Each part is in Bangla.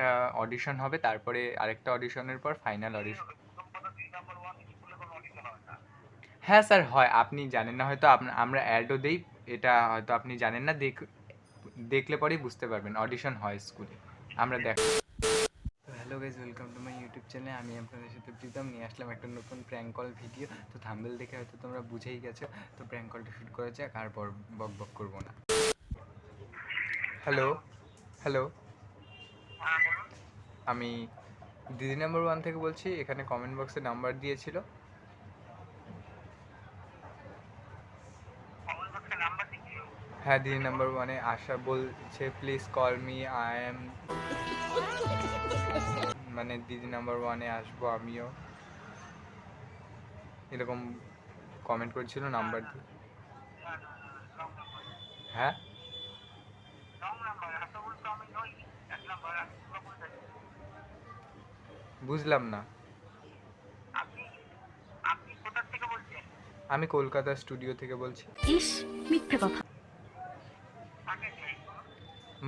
একটা অডিশন হবে তারপরে আরেকটা অডিশনের পর ফাইনাল অডিশন হ্যাঁ স্যার হয়। আপনি জানেন না হয়তো আমরা অ্যাডও দেই এটা হয়তো আপনি জানেন না দেখ দেখলে পরেই বুঝতে পারবেন অডিশন হয় স্কুলে আমরা দেখ hello guys welcome to my YouTube channel আমি আপনাদের সাথে প্রীতম নিয়ে আসলাম একটা নতুন প্র্যাঙ্ক কল ভিডিও তো থাম্বেল দেখে হয়তো তোমরা বুঝেই গেছো। তো প্র্যাঙ্ক কলটা শ্যুট করা যাক আর বক বক করব না। হ্যালো হ্যালো আমি দিদি নাম্বার ওয়ান থেকে বলছি, এখানে কমেন্ট বক্সে নাম্বার দিয়েছিল। হ্যাঁ দিদি নাম্বার ওয়ানে আশা বলছে please call me I am মানে দিদি নাম্বার ওয়ানে আসব আমিও। এরকম কমেন্ট করেছিল নাম্বার দিয়ে। হ্যাঁ? বুঝলাম না। আমি কলকাতা স্টুডিও থেকে বলছি। ইস মিথ্যে কথা।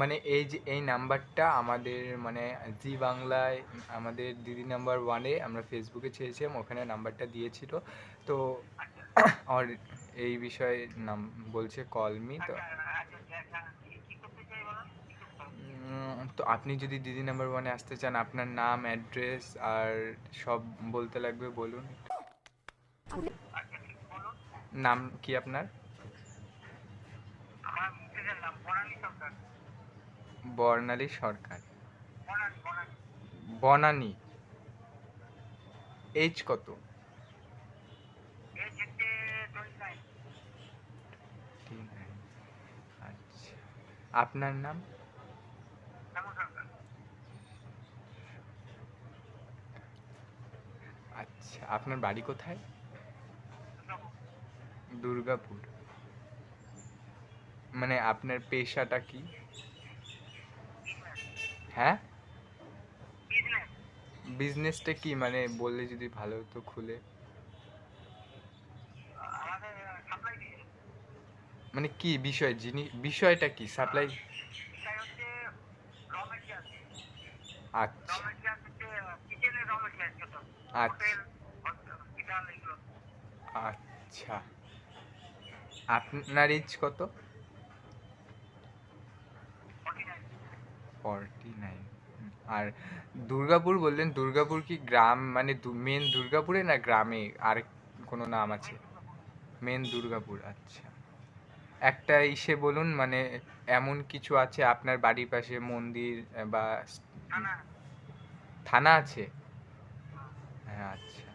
মানে এই যে এই নাম্বারটা আমাদের মানে জি বাংলায় আমাদের দিদি নাম্বার ওয়ানে আমরা ফেসবুকে ছেড়েছিলাম ওখানে নাম্বারটা দিয়েছিল। তো আর এই বিষয়ে নাম বলছে কল মি তো তো আপনি যদি দিদি নাম্বার ওয়ানে আসতে চান আপনার নাম অ্যাড্রেস আর সব বলতে লাগবে বলুন। নাম কি আপনার? বর্ণালী সরকার। বনানী এইজ কত? আচ্ছা। আপনার নাম? আচ্ছা আপনার বাড়ি কোথায়? দুর্গাপুর। মানে আপনার পেশাটা কি? হ্যাঁ? বিজনেসটা কি? মানে বললে যদি ভালো হতো খুলে। মানে কি বিষয়? জিনিস বিষয়টা কি? সাপ্লাই? আচ্ছা আচ্ছা। আচ্ছা। আপনার এজ কত? ফর্টি নাইন আর দুর্গাপুর বললেন দুর্গাপুর কি গ্রাম মানে মেন দুর্গাপুরে না গ্রামে? আর কোনো নাম আছে? মেন দুর্গাপুর আচ্ছা। একটা ইসে বলুন মানে এমন কিছু আছে আপনার বাড়ির পাশে মন্দির বা থানা আছে হ্যাঁ আচ্ছা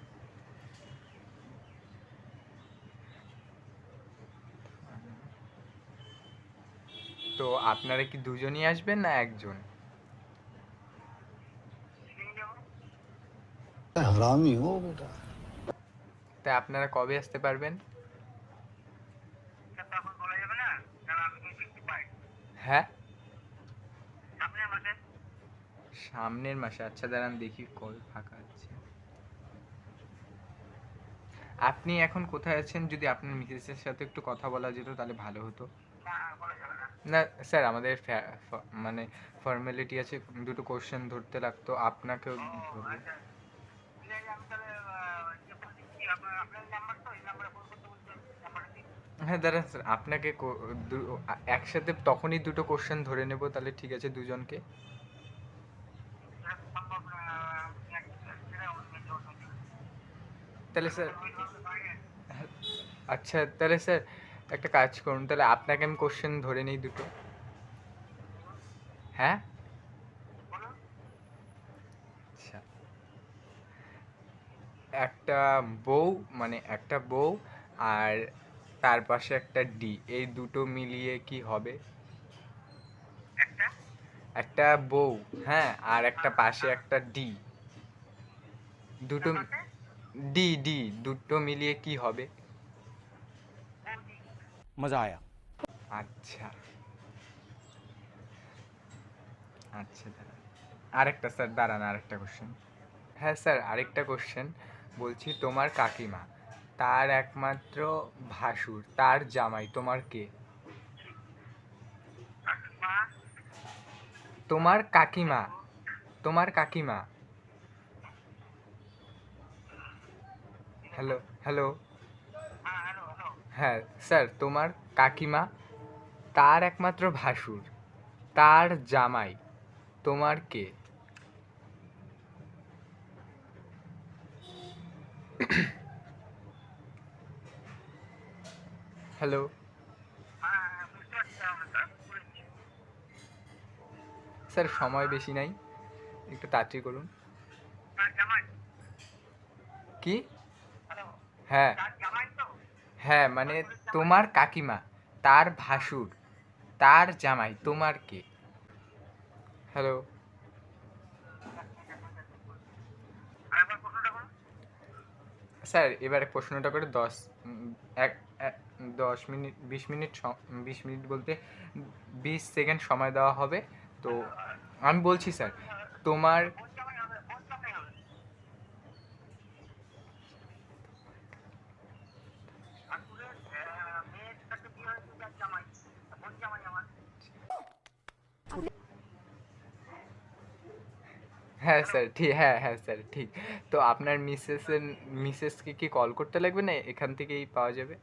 তো আপনারা কি দুজনই আসবেন না একজন? তা আপনারা কবে আসতে পারবেন? হ্যাঁ? সামনের মাসে। আচ্ছা দাঁড়ান দেখি কল ফাঁকা আছে। আপনি এখন কোথায় আছেন? যদি আপনার মিসেসের সাথে একটু কথা বলা যেত তাহলে ভালো হতো। না স্যার আমাদের মানে ফর্মালিটি আছে দুটো কোশ্চেন ধরতে লাগতো আপনাকেও হ্যাঁ দাঁড়ান স্যার আপনাকে একসাথে তখনই দুটো কোশ্চেন ধরে নেব তাহলে ঠিক আছে দুজনকে। তাহলে স্যার আচ্ছা তাহলে স্যার একটা কাজ করুন তাহলে আপনাকে আমি কোশ্চেন ধরে নিই দুটো। হ্যাঁ? আচ্ছা। একটা বউ মানে একটা বউ আর তার পাশে একটা ডি এই দুটো মিলিয়ে কি হবে? একটা। বউ হ্যাঁ আর একটা পাশে একটা ডি দুটো ডি ডি দুটো মিলিয়ে কি হবে? मजा आया আচ্ছা আচ্ছা দাঁড়ান আরেকটা স্যার দাঁড়ান আরেকটা কোশ্চেন হ্যাঁ স্যার আরেকটা কোশ্চেন বলছি তোমার কাকিমা তার একমাত্র ভাসুর তার জামাই তোমার কে তোমার কাকিমা তোমার কাকিমা হ্যালো হ্যালো হ্যাঁ স্যার তোমার কাকিমা তার একমাত্র ভাসুর তার জামাই তোমার কে? হ্যালো স্যার সময় বেশি নাই একটু তাড়াতাড়ি করুন। কি? হ্যাঁ। হ্যাঁ মানে তোমার কাকিমা, তার ভাসুর, তার জামাই, তোমার কে? হ্যালো স্যার, এবারে প্রশ্নটা করে দশ এক দশ মিনিট, বিশ মিনিট বিশ মিনিট বলতে বিশ সেকেন্ড সময় দেওয়া হবে। তো আমি বলছি স্যার, তোমার হ্যাঁ স্যার ঠিক হ্যাঁ হ্যাঁ স্যার, ঠিক। তো আপনার মিসেসের মিসেসকে কি কল করতে লাগবে না এখান থেকেই পাওয়া যাবে?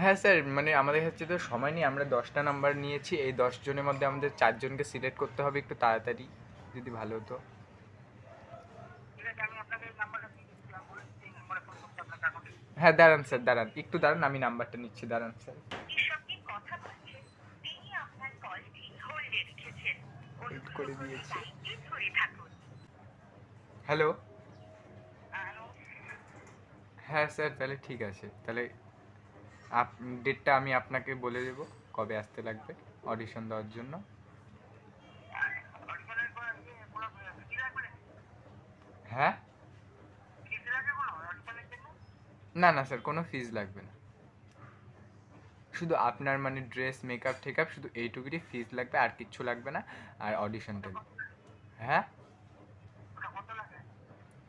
হ্যাঁ স্যার মানে আমাদের হচ্ছে তো সময় নেই, আমরা দশটা নাম্বার নিয়েছি। এই দশ জনের মধ্যে আমাদের চারজনকে সিলেক্ট করতে হবে একটু তাড়াতাড়ি, যদি ভালো হতো। হ্যাঁ দাঁড়ান স্যার, দাঁড়ান। একটু দাঁড়ান, আমি নাম্বারটা নিচ্ছি, দাঁড়ান স্যার সঙ্গে কথা বলছেন তিনি আপনার কলটি হোল্ডে রেখেছেন Hold করে দিয়েছি। হ্যালো হ্যাঁ স্যার তাহলে ঠিক আছে। তাহলে আপ ডেটটা আমি আপনাকে বলে দেবো কবে আসতে লাগবে অডিশন দেওয়ার জন্য। হ্যাঁ? না না স্যার কোনো ফিজ লাগবে না। শুধু আপনার মানে ড্রেস মেকআপ টেকআপ শুধু এইটুকুরই ফিজ লাগবে, আর কিচ্ছু লাগবে না, আর অডিশনটা হ্যাঁ?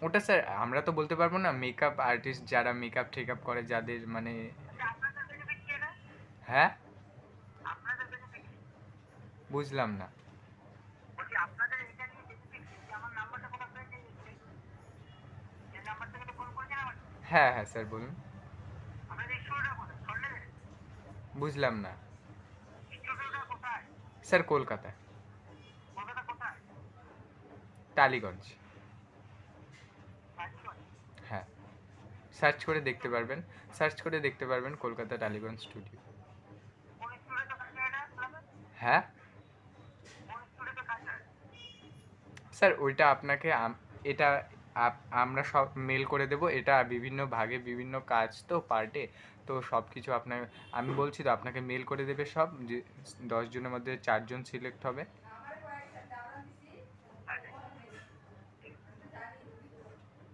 ওটা স্যার আমরা তো বলতে পারব না মেকআপ আর্টিস্ট যারা মেকআপ টেকআপ করে, যাদের মানে হ্যাঁ? বুঝলাম না। হ্যাঁ হ্যাঁ স্যার বলুন। বুঝলাম না। স্যার কলকাতা টালিগঞ্জ। হ্যাঁ। সার্চ করে দেখতে পারবেন সার্চ করে দেখতে পারবেন কলকাতা টালিগঞ্জ স্টুডিও। হ্যাঁ? স্যার ওইটা আপনাকে এটা আমরা সব মেল করে দেব, এটা বিভিন্ন ভাগে, বিভিন্ন কাজ তো পার্টে তো সব কিছু আপনার, আমি বলছি তো, আপনাকে মেল করে দেবে সব, যে দশ জনের মধ্যে চারজন সিলেক্ট হবে।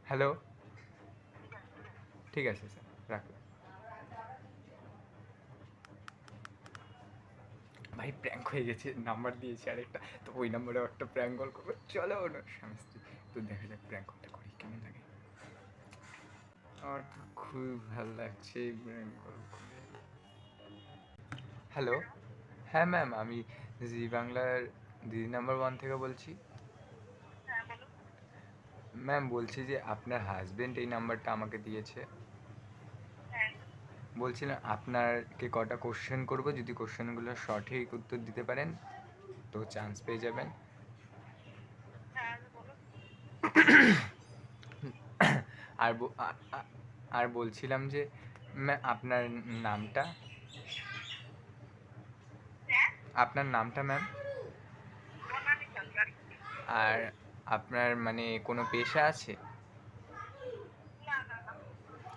হ্যালো ঠিক আছে স্যার রাখুন ভাই প্র্যাঙ্ক হয়ে গেছে নাম্বার দিয়েছি আরেকটা। তো ওই নাম্বারে একটা প্র্যাঙ্ক কল করব। চলো না স্বামী তো দেখা যাক প্র্যাঙ্ক কেমন লাগে আমার খুবই ভালো লাগছে এই করে হ্যালো হ্যাঁ ম্যাম আমি জি বাংলার দিদি নাম্বার ওয়ান থেকে বলছি। ম্যাম বলছি যে আপনার হাজবেন্ড এই নাম্বারটা আমাকে দিয়েছে। বলছিলাম আপনারকে কটা কোশ্চেন করব যদি কোশ্চেনগুলো সঠিক উত্তর দিতে পারেন তো চান্স পেয়ে যাবেন। আর আর বলছিলাম যে আপনার নামটা? আপনার নামটা, ম্যাম? আর আপনার মানে কোনো পেশা আছে?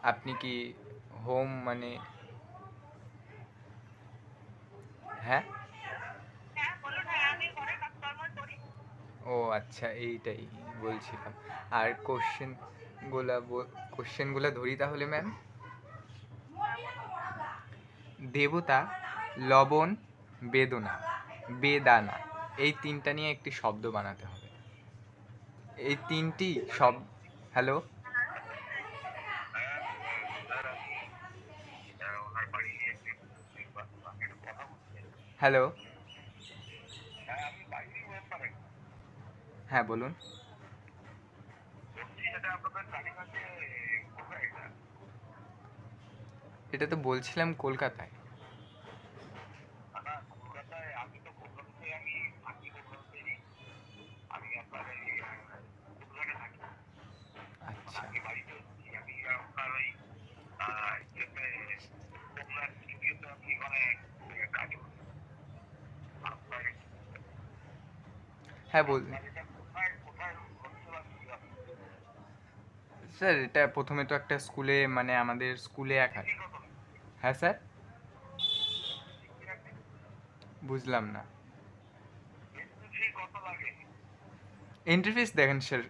আপনি কি হোম মানে হ্যাঁ? ও আচ্ছা এইটাই বলছিলাম। আর গুলা কোশ্চেনগুলো ধরি তাহলে ম্যাম দেবতা, লবণ, বেদনা, বেদানা, এই তিনটা নিয়ে একটি শব্দ বানাতে হবে। এই তিনটি সব হ্যালো হ্যালো হ্যাঁ বলুন। এটা তো বলছিলাম কলকাতায়। আচ্ছা। হ্যাঁ বল স্যার, এটা প্রথমে তো একটা স্কুলে মানে আমাদের স্কুলে এক হাজার হ্যাঁ স্যার? বুঝলাম না। এন্ট্রি ফিস দেখেন, স্যার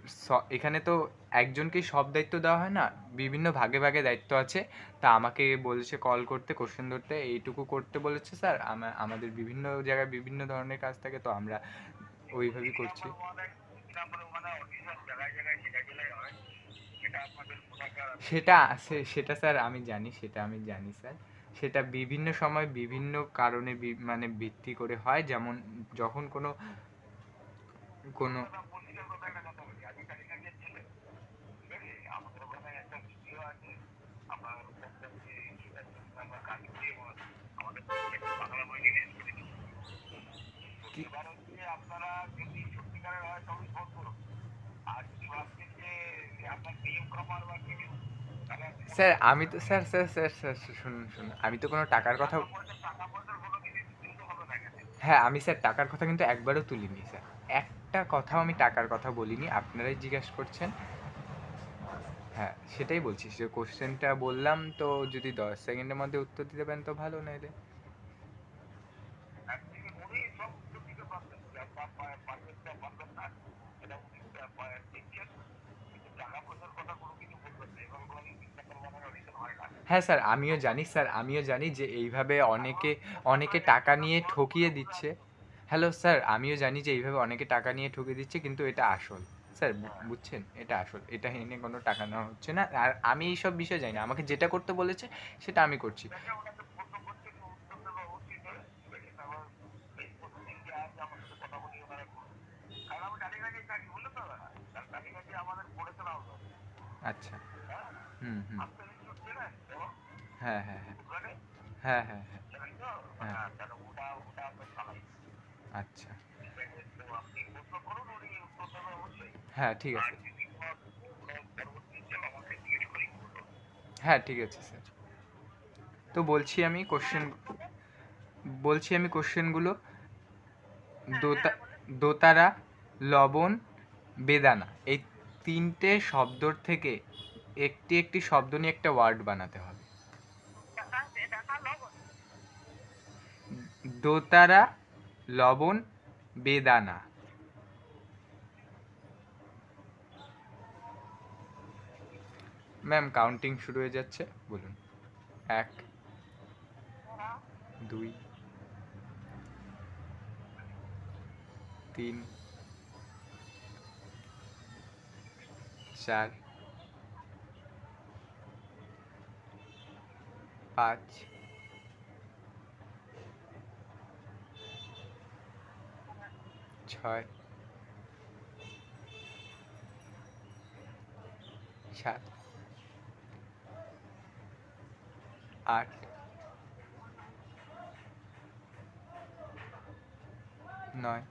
এখানে তো একজনকেই সব দায়িত্ব দেওয়া হয় না, বিভিন্ন ভাগে ভাগে দায়িত্ব আছে। তা আমাকে বলেছে কল করতে কোশ্চেন ধরতে, এইটুকু করতে বলেছে, স্যার। আমা- আমাদের বিভিন্ন জায়গায় বিভিন্ন ধরনের কাজ থাকে, তো আমরা ওইভাবেই করছি। সেটা আছে। সেটা স্যার আমি জানি সেটা আমি জানি স্যার। সেটা বিভিন্ন সময় বিভিন্ন কারণে মানে ভিত্তি করে হয়। যেমন যখন কোনো কোনো স্যার, আমি তো, স্যার স্যার স্যার স্যার শুনুন শুনুন। আমি তো কোনো টাকার কথা হ্যাঁ আমি স্যার টাকার কথা কিন্তু একবারও তুলিনি, স্যার। একটা কথাও আমি টাকার কথা বলিনি, আপনারাই জিজ্ঞাসা করছেন। হ্যাঁ সেটাই বলছি, যে কোশ্চেনটা বললাম তো যদি দশ সেকেন্ডের মধ্যে উত্তর দিতে পারেন তো ভালো, নাইলে। হ্যাঁ স্যার, আমিও জানি স্যার, আমিও জানি যে এইভাবে অনেকে অনেকে টাকা নিয়ে ঠকিয়ে দিচ্ছে। হ্যালো স্যার, আমিও জানি যে এইভাবে অনেকে টাকা নিয়ে ঠকিয়ে দিচ্ছে, কিন্তু এটা আসল। স্যার বুঝছেন? এটা আসল। এটা এনে কোনো টাকা নেওয়া হচ্ছে না। আর আমি এইসব বিষয়ে জানি না। আমাকে যেটা করতে বলেছে, সেটা আমি করছি। আচ্ছা। হুম হুম। হ্যাঁ হ্যাঁ হ্যাঁ। হ্যাঁ হ্যাঁ হ্যাঁ। হ্যাঁ। আচ্ছা। হ্যাঁ ঠিক আছে। হ্যাঁ ঠিক আছে স্যার। তো বলছি আমি কোশ্চেন বলছি আমি কোশ্চেনগুলো দোতা দোতারা লবণ বেদানা। এই তিনটে শব্দর থেকে একটি একটি শব্দ নিয়ে একটা ওয়ার্ড বানাতে হবে। দোতারা লবণ বেদানা। ম্যাম কাউন্টিং শুরু হয়ে যাচ্ছে বলুন। এক দুই তিন চার পাঁচ ছয় সাত। আট। নয়।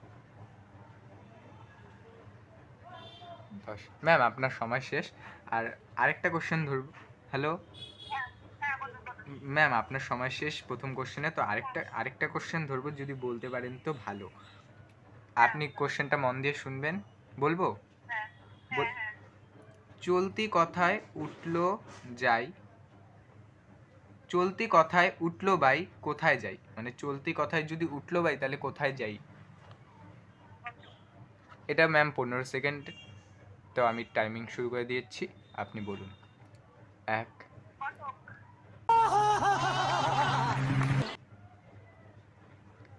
দশ। ম্যাম, আপনার সময় শেষ। আর আরেকটা কোশ্চেন ধরব। হ্যালো ম্যাম, আপনার সময় শেষ প্রথম কোশ্চেনে তো আরেকটা আরেকটা কোশ্চেন ধরবো যদি বলতে পারেন তো ভালো। আপনি কোশ্চেনটা মন দিয়ে শুনবেন। বলব? বল- চলতি কথায় উঠল যাই। চলতি কথায় উঠল বাই কোথায় যাই? মানে চলতি কথায় যদি উঠল বাই তাহলে কোথায় যাই? এটা ম্যাম পনেরো সেকেন্ড তো আমি টাইমিং শুরু করে দিয়েছি আপনি বলুন। এক।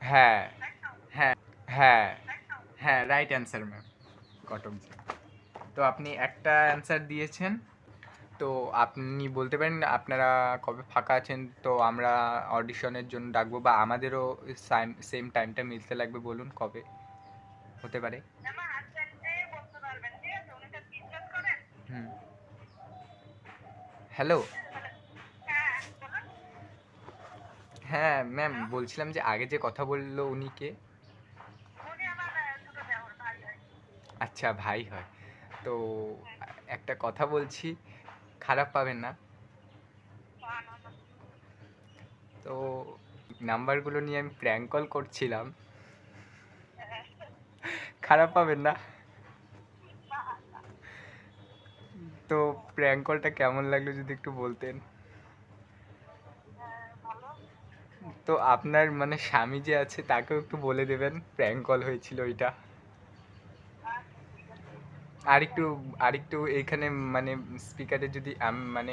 হ্যাঁ হ্যাঁ হ্যাঁ। হ্যাঁ রাইট অ্যান্সার ম্যাম কটক জি তো আপনি একটা অ্যান্সার দিয়েছেন। তো আপনি বলতে পারেন আপনারা কবে ফাঁকা আছেন তো আমরা অডিশনের জন্য ডাকবো বা আমাদেরও সেম টাইমটা মিলতে লাগবে বলুন কবে? হতে পারে। হুম। হ্যালো হ্যাঁ হ্যাঁ ম্যাম বলছিলাম যে আগে যে কথা বলল উনি কে উনি আমার আহ, দুটো দেওয়ার ভাই হয় আচ্ছা ভাই হয়। তো একটা কথা বলছি, খারাপ পাবেন না। তো নাম্বারগুলো নিয়ে আমি প্র্যাঙ্ক কল করছিলাম। খারাপ পাবেন না। তো প্র্যাঙ্ক কলটা কেমন লাগল যদি একটু বলতেন? তো আপনার মানে স্বামী যে আছে, তাকেও একটু বলে দেবেন প্র্যাঙ্ক কল হয়েছিল ওইটা। আর একটু আর একটু এইখানে মানে স্পিকারে যদি আম- মানে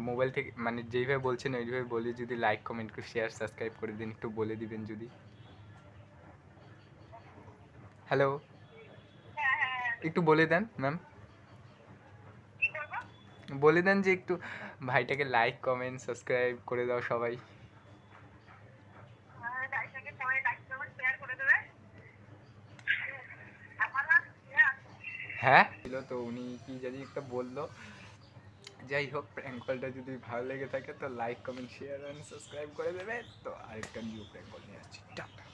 মোবাইল থেকে মানে যেইভাবে বলছেন ওইভাবে বলে, যদি লাইক কমেন্ট একটু শেয়ার সাবস্ক্রাইব করে দিন, একটু বলে দিবেন যদি। হ্যালো হ্যাঁ হ্যাঁ একটু বলে দেন ম্যাম বলে দেন যে একটু ভাইটাকে লাইক কমেন্ট সাবস্ক্রাইব করে দাও সবাই হ্যাঁ, গাড়িটাকে সবাই লাইক কমেন্ট শেয়ার করে দেবে আমার নাম স্নেহা। হ্যাঁ? ছিল, তো উনি কি জানি একটা বলল। যাই হোক প্র্যাঙ্ক কলটা যদি ভালো লেগে থাকে, তো like comment share and subscribe করে দেবে। তো আরেকটা নিউ প্র্যাঙ্ক কল নিয়ে আসছি। টাটা।